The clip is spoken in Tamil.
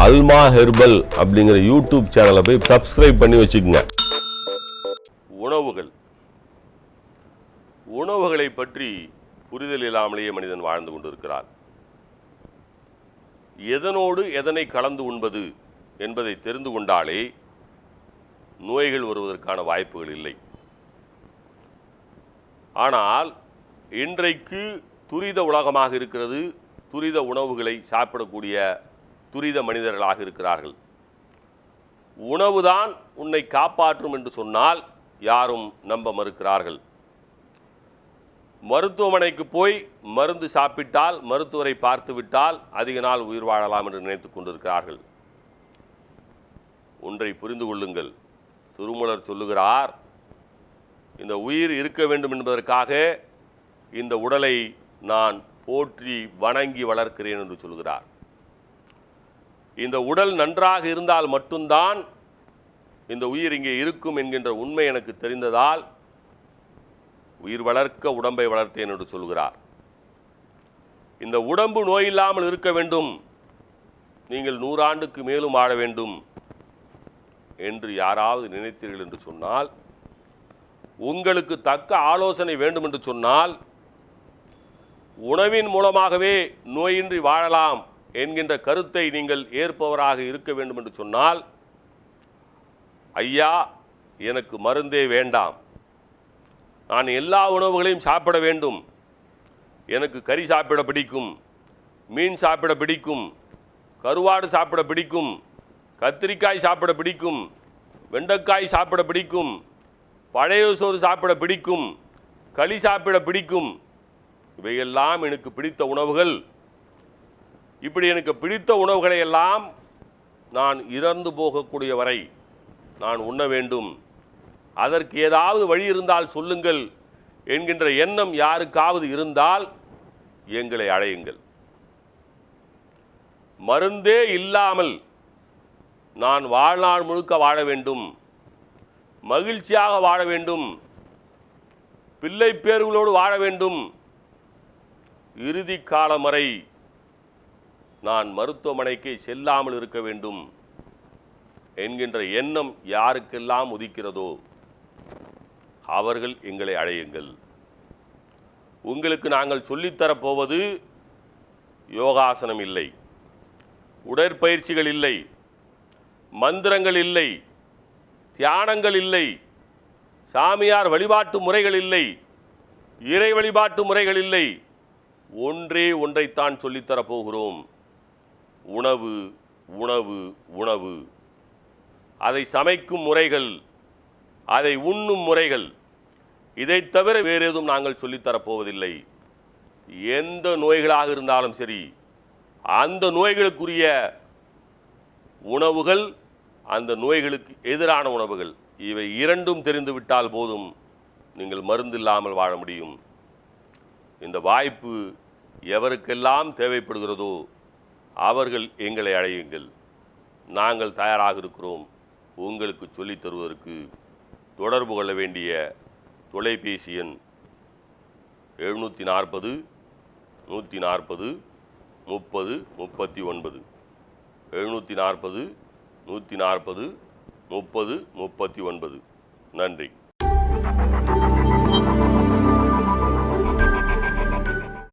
அல்மா ஹெர்பல் அப்படிங்கிற யூடியூப் சேனலை போய் சப்ஸ்கிரைப் பண்ணி வச்சுக்கோங்க. உணவுகள். உணவுகளை பற்றி புரிதல் இல்லாமலேயே மனிதன் வாழ்ந்து கொண்டிருக்கிறார் எதனோடு எதனை கலந்து உண்பது என்பதை தெரிந்து கொண்டாலே நோய்கள் வருவதற்கான வாய்ப்புகள் இல்லை. ஆனால் இன்றைக்கு துரித உலகமாக இருக்கிறது துரித உணவுகளை சாப்பிடக்கூடிய துரித மனிதர்களாக இருக்கிறார்கள். உணவுதான் உன்னை காப்பாற்றும் என்று சொன்னால் யாரும் நம்ப மறுக்கிறார்கள். மருத்துவமனைக்கு போய் மருந்து சாப்பிட்டால் மருத்துவரை பார்த்துவிட்டால் அதிக நாள் உயிர் வாழலாம் என்று நினைத்துக் கொண்டிருக்கிறார்கள். ஒன்றை புரிந்து கொள்ளுங்கள். திருமலர் சொல்லுகிறார் இந்த உயிர் இருக்க வேண்டும் என்பதற்காக இந்த உடலை நான் போற்றி வணங்கி வளர்க்கிறேன் என்று சொல்கிறார். இந்த உடல் நன்றாக இருந்தால் மட்டும்தான் இந்த உயிர் இங்கே இருக்கும் என்கின்ற உண்மை எனக்கு தெரிந்ததால் உயிர் வளர்க்க உடம்பை வளர்த்தேன் என்று சொல்கிறார். இந்த உடம்பு நோயில்லாமல் இருக்க வேண்டும். நீங்கள் நூறாண்டுக்கு மேலும் வாழ வேண்டும் என்று யாராவது நினைத்தீர்கள் என்று சொன்னால் உங்களுக்கு தக்க ஆலோசனை வேண்டும் என்று சொன்னால் உணவின் மூலமாகவே நோயின்றி வாழலாம். என்கின்ற கருத்தை நீங்கள் ஏற்பவராக இருக்க வேண்டும் என்று சொன்னால் ஐயா எனக்கு மருந்தே வேண்டாம். நான் எல்லா உணவுகளையும் சாப்பிட வேண்டும். எனக்கு கறி சாப்பிட பிடிக்கும் மீன் சாப்பிட பிடிக்கும் கருவாடு சாப்பிட பிடிக்கும் கத்திரிக்காய் சாப்பிட பிடிக்கும் வெண்டைக்காய் சாப்பிட பிடிக்கும் பழைய சோறு சாப்பிட பிடிக்கும் களி சாப்பிட பிடிக்கும். இவையெல்லாம் எனக்கு பிடித்த உணவுகள். இப்படி எனக்கு பிடித்த உணவுகளை எல்லாம் நான் இறந்து போகக்கூடிய வரை நான் உண்ண வேண்டும். அதற்கு ஏதாவது வழி இருந்தால் சொல்லுங்கள் என்கின்ற எண்ணம் யாருக்காவது இருந்தால் எங்களை அழையுங்கள். மருந்தே இல்லாமல் நான் வாழ்நாள் முழுக்க வாழ வேண்டும். மகிழ்ச்சியாக வாழ வேண்டும். பிள்ளை பேர்களோடு வாழ வேண்டும். இறுதி காலம் வரை நான் மருத்துவமனைக்கு செல்லாமல் இருக்க வேண்டும் என்கின்ற எண்ணம் யாருக்கெல்லாம் உதிக்கிறதோ அவர்கள் எங்களை அழையுங்கள். உங்களுக்கு நாங்கள் சொல்லித்தரப்போவது யோகாசனம் இல்லை உடற்பயிற்சிகள் இல்லை மந்திரங்கள் இல்லை தியானங்கள் இல்லை சாமியார் வழிபாட்டு முறைகள் இல்லை இறை வழிபாட்டு முறைகள் இல்லை ஒன்றே ஒன்றைத்தான் சொல்லித்தரப் போகிறோம் உணவு உணவு உணவு. அதை சமைக்கும் முறைகள் அதை உண்ணும் முறைகள். இதை தவிர வேறு எதுவும் நாங்கள் சொல்லித்தரப்போவதில்லை. எந்த நோய்களாக இருந்தாலும் சரி அந்த நோய்களுக்குரிய உணவுகள் அந்த நோய்களுக்கு எதிரான உணவுகள் இவை இரண்டும் தெரிந்துவிட்டால் போதும் நீங்கள் மருந்து இல்லாமல் வாழ முடியும். இந்த வாய்ப்பு எவருக்கெல்லாம் தேவைப்படுகிறதோ அவர்கள் எங்களை அழையுங்கள். நாங்கள் தயாராக இருக்கிறோம் உங்களுக்கு சொல்லித் தருவதற்கு தொடர்பு கொள்ள வேண்டிய தொலைபேசி எண் எழுநூற்றி நாற்பது நூற்றி நாற்பது முப்பது முப்பத்தி ஒன்பது எழுநூற்றி நாற்பது நூற்றி நாற்பது முப்பது முப்பத்தி ஒன்பது நன்றி.